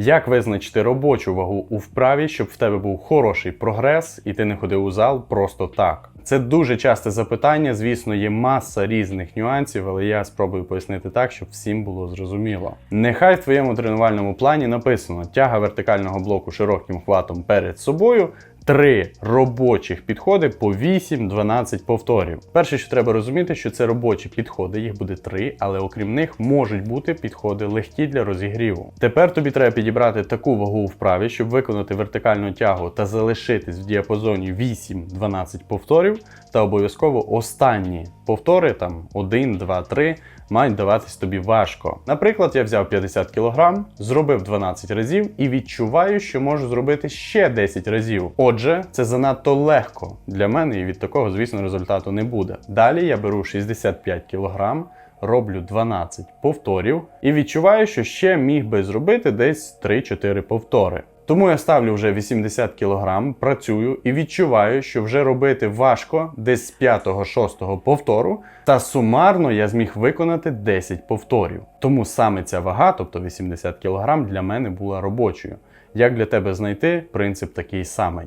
Як визначити робочу вагу у вправі, щоб в тебе був хороший прогрес і ти не ходив у зал просто так? Це дуже часте запитання. Звісно, є маса різних нюансів, але я спробую пояснити так, щоб всім було зрозуміло. Нехай в твоєму тренувальному плані написано тяга вертикального блоку широким хватом перед собою. Три робочих підходи по 8-12 повторів. Перше, що треба розуміти, що це робочі підходи, їх буде три, але окрім них можуть бути підходи легкі для розігріву. Тепер тобі треба підібрати таку вагу вправі, щоб виконати вертикальну тягу та залишитись в діапазоні 8-12 повторів, та обов'язково останні повтори, там 1, 2, 3, мають даватись тобі важко. Наприклад, я взяв 50 кг, зробив 12 разів і відчуваю, що можу зробити ще 10 разів. Отже, це занадто легко для мене, і від такого, звісно, результату не буде. Далі я беру 65 кг, роблю 12 повторів і відчуваю, що ще міг би зробити десь 3-4 повтори. Тому я ставлю вже 80 кг, працюю і відчуваю, що вже робити важко десь з 5-6 повтору, та сумарно я зміг виконати 10 повторів. Тому саме ця вага, тобто 80 кг, для мене була робочою. Як для тебе знайти, принцип такий самий.